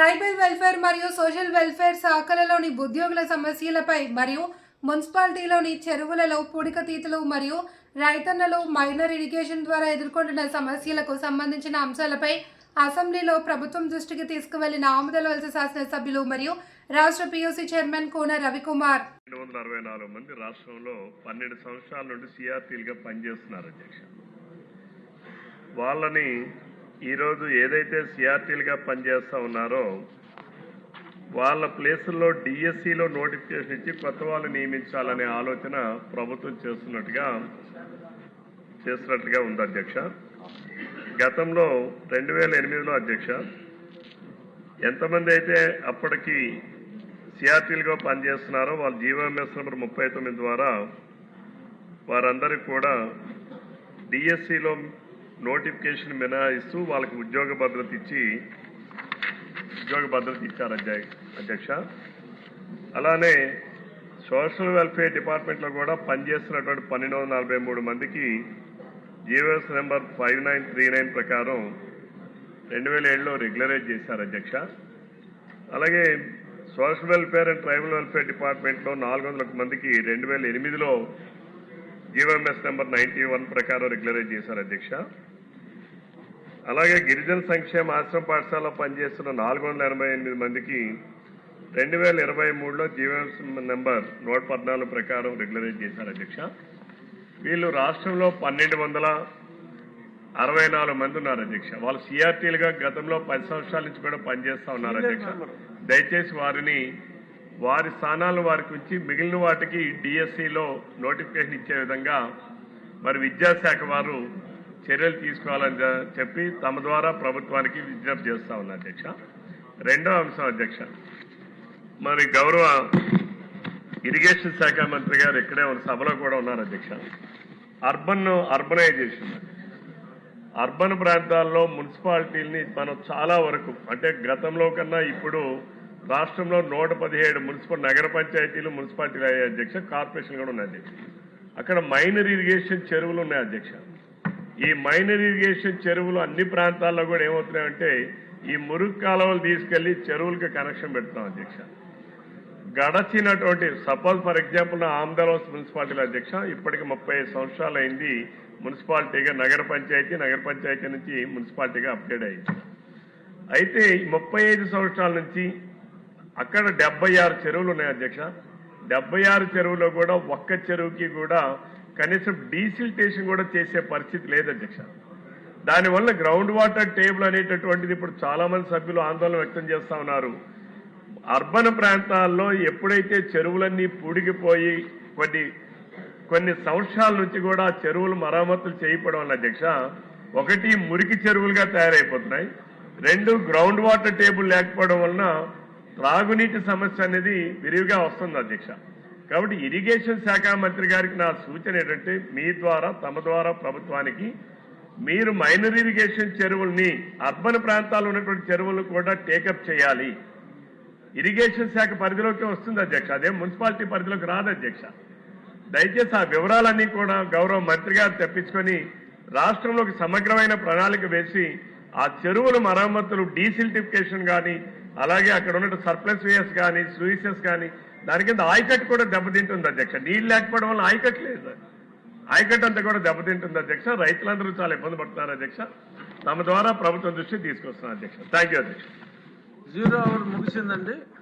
Tribal welfare మరియు social welfare శాఖలలోని ఉద్యోగుల సమస్యలపై మరియు మున్సిపాలిటీలోని చెరువులలో పూడికతీతలు మరియు రైతన్నలు మైనర్ ఇరిగేషన్ ద్వారా ఎదుర్కొంటున్న సమస్యలకు సంబంధించిన అంశాలపై అసెంబ్లీలో ప్రభుత్వం దృష్టికి తీసుకువెళ్ళిన ఆముదల వలస శాసనసభ్యులు మరియు రాష్ట్ర పీయూసీ చైర్మన్ కోన రవికుమార్. రెండు వందల అరవై నాలుగు మంది రాష్ట్రంలో పన్నెండు సంవత్సరాల నుండి సిఆర్టీలుగా పనిచేస్తున్నారు అధ్యక్ష. వాళ్ళని ఈరోజు ఏదైతే సిఆర్టీలుగా పనిచేస్తూ ఉన్నారో వాళ్ళ ప్లేసుల్లో డిఎస్సిలో నోటిఫికేషన్ ఇచ్చి కొత్త వాళ్ళు నియమించాలనే ఆలోచన ప్రభుత్వం చేస్తున్నట్టుగా చేస్తున్నట్టుగా ఉంది అధ్యక్ష. గతంలో రెండు వేల ఎనిమిదిలో అధ్యక్ష ఎంతమంది అయితే అప్పటికి సిఆర్టీలుగా పనిచేస్తున్నారో వాళ్ళ జీవోఎంఎస్ నెంబర్ ముప్పై తొమ్మిది ద్వారా వారందరికీ కూడా డిఎస్సిలో నోటిఫికేషన్ మినహాయిస్తూ వాళ్ళకి ఉద్యోగ భద్రత ఇచ్చి ఉద్యోగ భద్రత ఇచ్చారు అధ్య- అధ్యక్ష. అలానే సోషల్ వెల్ఫేర్ డిపార్ట్మెంట్లో కూడా పనిచేస్తున్నటువంటి పన్నెండు వందల నలభై మూడు మందికి GOs number five nine three nine ప్రకారం రెండు వేల ఏడులో రెగ్యులరైజ్ చేశారు అధ్యక్ష. అలాగే social welfare and tribal welfare డిపార్ట్మెంట్లో నాలుగు వందల మందికి రెండు వేల ఎనిమిదిలో జీవోఎంఎస్ నెంబర్ నైన్టీ వన్ ప్రకారం రెగ్యులరైజ్ చేశారు అధ్యక్ష. అలాగే గిరిజన సంక్షేమ ఆశ్రమ పాఠశాలలో పనిచేస్తున్న నాలుగు వందల ఎనభై ఎనిమిది మందికి రెండు వేల ఇరవై మూడులో జీవోఎంఎస్ నెంబర్ నూట పద్నాలుగు ప్రకారం రెగ్యులరైజ్ చేశారు అధ్యక్ష. వీళ్ళు రాష్ట్రంలో పన్నెండు వందల అరవై నాలుగు మంది ఉన్నారు అధ్యక్ష. వాళ్ళు సిఆర్టీలుగా గతంలో పది సంవత్సరాల నుంచి కూడా పనిచేస్తా ఉన్నారు అధ్యక్ష. దయచేసి వారిని వారి స్థానాలు వారికి ఉంచి మిగిలిన వాటికి డిఎస్సిలో నోటిఫికేషన్ ఇచ్చే విధంగా మరి విద్యాశాఖ వారు చర్యలు తీసుకోవాలని చెప్పి తమ ద్వారా ప్రభుత్వానికి విజ్ఞప్తి చేస్తా ఉన్నా అధ్యక్ష. రెండో అంశం అధ్యక్ష. మరి గౌరవ ఇరిగేషన్ శాఖ మంత్రి గారు ఇక్కడే ఉన్న సభలో కూడా ఉన్నారు అధ్యక్ష. Urban urbanisation. అర్బన్ ప్రాంతాల్లో మున్సిపాలిటీల్ని మనం చాలా వరకు అంటే గతంలో కన్నా ఇప్పుడు రాష్ట్రంలో నూట పదిహేడు మున్సిపల్ నగర పంచాయతీలు మున్సిపాలిటీలు అయ్యే అధ్యక్ష కార్పొరేషన్ కూడా ఉన్నాయి అధ్యక్ష. అక్కడ మైనర్ ఇరిగేషన్ చెరువులు ఉన్నాయి అధ్యక్ష. ఈ మైనర్ ఇరిగేషన్ చెరువులు అన్ని ప్రాంతాల్లో కూడా ఏమవుతున్నాయంటే ఈ మురుగు కాలువలు తీసుకెళ్ళి చెరువులకి కనెక్షన్ పెడుతున్నాం అధ్యక్ష. గడచినటువంటి సపోజ్ ఫర్ ఎగ్జాంపుల్ నా ఆమ్దాలోస్ మున్సిపాలిటీల అధ్యక్ష ఇప్పటికి ముప్పై ఐదు సంవత్సరాలు అయింది మున్సిపాలిటీగా నగర పంచాయతీ నగర పంచాయతీ నుంచి మున్సిపాలిటీగా అప్గ్రేడ్ అయింది. అయితే ముప్పై ఐదు సంవత్సరాల నుంచి అక్కడ డెబ్బై ఆరు చెరువులు ఉన్నాయి అధ్యక్ష. డెబ్బై ఆరు చెరువులో కూడా ఒక్క చెరువుకి కూడా కనీసం డీసిల్టేషన్ కూడా చేసే పరిస్థితి లేదు అధ్యక్ష. దానివల్ల గ్రౌండ్ వాటర్ టేబుల్ అనేటటువంటిది ఇప్పుడు చాలామంది సభ్యులు ఆందోళన వ్యక్తం చేస్తూ ఉన్నారు. అర్బన్ ప్రాంతాల్లో ఎప్పుడైతే చెరువులన్నీ పూడికిపోయి కొన్ని కొన్ని సంవత్సరాల నుంచి కూడా చెరువులు మరమ్మతులు చేయకపోవడం వల్ల అధ్యక్ష ఒకటి మురికి చెరువులుగా తయారైపోతున్నాయి. రెండు గ్రౌండ్ వాటర్ టేబుల్ లేకపోవడం వలన త్రాగునీటి సమస్య అనేది విరివిగా వస్తుంది అధ్యక్ష. కాబట్టి ఇరిగేషన్ శాఖ మంత్రి గారికి నా సూచన ఏంటంటే మీ ద్వారా తమ ద్వారా ప్రభుత్వానికి మీరు మైనర్ ఇరిగేషన్ చెరువుల్ని అర్బన్ ప్రాంతాల్లో ఉన్నటువంటి చెరువులను కూడా టేకప్ చేయాలి. ఇరిగేషన్ శాఖ పరిధిలోకి వస్తుంది అధ్యక్ష. అదే మున్సిపాలిటీ పరిధిలోకి రాదు అధ్యక్ష. దయచేసి ఆ వివరాలన్నీ కూడా గౌరవ మంత్రి గారు తెప్పించుకొని రాష్ట్రంలోకి సమగ్రమైన ప్రణాళిక వేసి ఆ చెరువుల మరమ్మతులు డీసిల్టిఫికేషన్ కానీ అలాగే అక్కడ ఉన్న సర్ప్లస్ వేయస్ కానీ స్లూయిసెస్ కానీ దాని కింద ఆయకట్టు కూడా దెబ్బతింటుంది అధ్యక్ష. నీళ్ళు లేకపోవడం వల్ల ఆయకట్టు లేదు. ఆయకట్టు అంతా కూడా దెబ్బతింటుంది అధ్యక్ష. రైతులందరూ చాలా ఇబ్బంది పడుతున్నారు అధ్యక్ష. తమ ద్వారా ప్రభుత్వం దృష్టి తీసుకొస్తున్నారు అధ్యక్ష. థ్యాంక్ యూ అధ్యక్ష. Zero hour ముగిసిందండి.